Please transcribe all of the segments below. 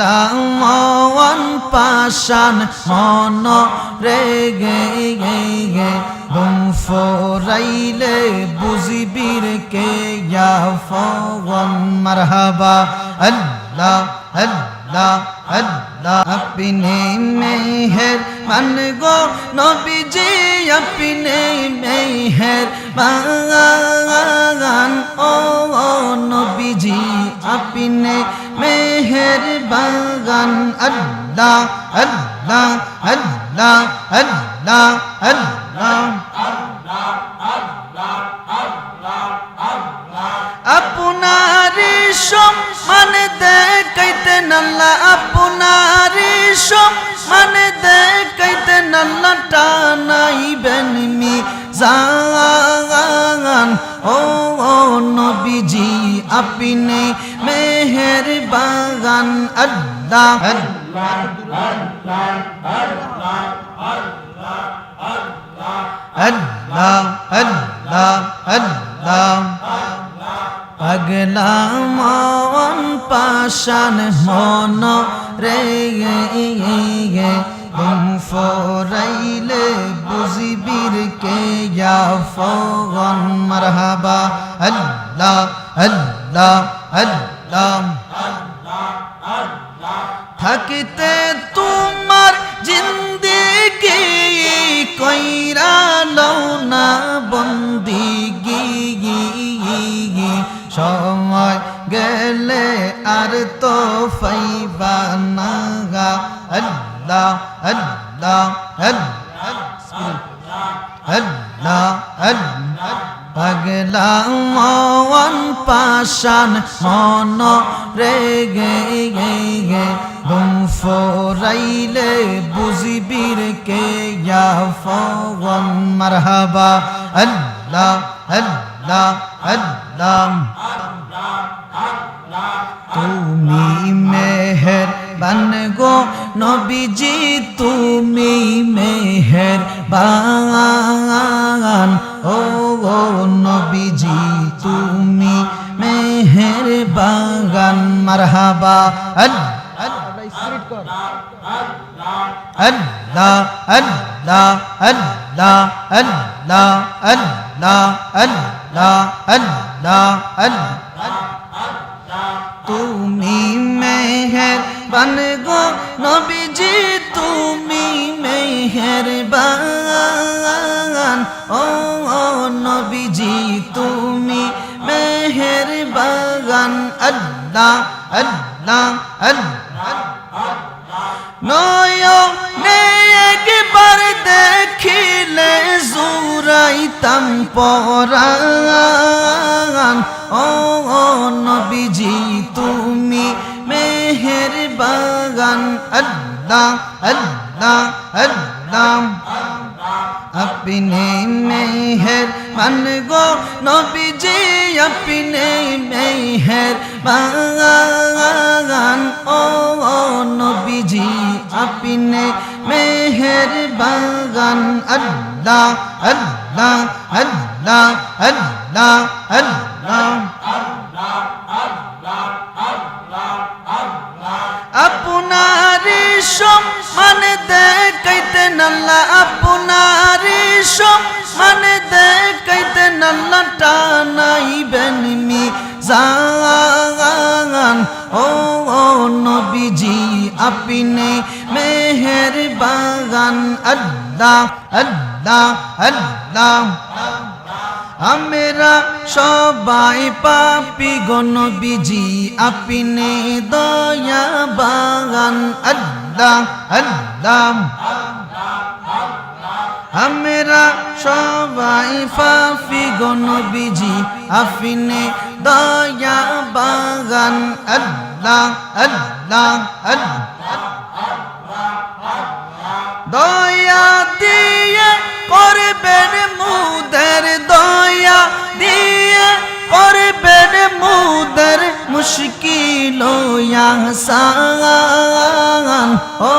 লাওয়ান পাশান মন রে গে গে। গে দুম ফরাইলে বুঝিবির কে ইয়া ফওয়ান মারহাবা। আল্লাহ আল্লাহ আল্লাহ, আপনি মেহের মান গো নবীজি, আপনি মেহের বাগান ও, নবীজি, আপনি বাগান আল্লাহ আল্লাহ আল্লাহ আল্লাহ আল্লাহ। আপনারি সম্মান দেখাইতে নাল্লা আপনারি সম্মান দেখাইতে নাল্লা টানাইবেন মি জাগান ও ও নবীজি, আপনি মেহের বাগান আল্লাহ। আল্লাহ আল্লাহ আল্লাহ। পাগলা মন পাশান মন রে তুম ফরাইলে বুঝিবির কে ফগন মারহাবা আল্লাহ আল্লাহ আল্লাহ। থাকিতে আল্লাহ আল্লাহ আল্লাহ আল্লাহ পাগলা মন পাশান মন রে গে গে গে দুম ফরাইলে বুঝিবির কে ইয়া মারহাবা আল্লাহ আল্লাহ আল্লাহ তুমি মেহের বান গো নবীজি, তুমি মেহের বান ও গো নবীজি, তুমি মেহের বাগান মারহাবা। আল্লাহ আল্লাহ আল্লাহ আল্লাহ আল্লাহ আল্লাহ আল্লাহ আল্লাহ তুমি মেহের বান গো নবীজি, তুমি মেহের বান ও নবীজি, তুমি মেহের বাগান আল্লাহ আল্লাহ আল্লাহ। নয়নে একবার দেখিলে জুরাইতাম পরাণ। ও নবীজি, তুমি বাগান। আল্লাহ আল্লাহ আল্লাহ। আপনি মেহের মান গো নবীজি, আপনি মেহের বাগান। ও নবীজি, আপনি মেহের বাগান। আল্লাহ আল্লাহ আল্লাহ আল্লাহ আল্লাহ। দেখাইতে নাল্লা আপনারি সম্মান দেখাইতে নাল্লা টানাইবেন মি জাগান ও নবীজি, আপনি মেহের বাগান আল্লাহ আল্লাহ আল্লাহ, আমরা সবাই পাপি গণবিজি আপনি দয়া বাগান আল্লাহ আল্লাহ আমরা সবাই পাপি গণবিজি আপনি দয়া বাগান। আল্লাহ আল্লাহ দয়া দিয়ে করবেন মুদের, দয়া দিয়ে করবেন মুদের মুশকিল ও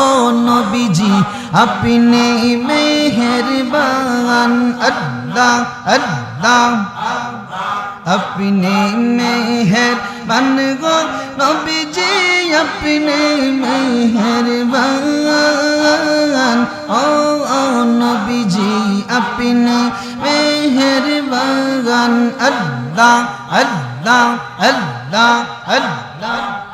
ও নবীজি अपने मेहरबान अल्लाह अल्लाह अपने मेहरबान गो नबी जी अपने मेहरबान ओ, ओ नबी जी अपने मेहरबान अल्लाह अल्लाह अल्लाह अल्लाह अल्लाह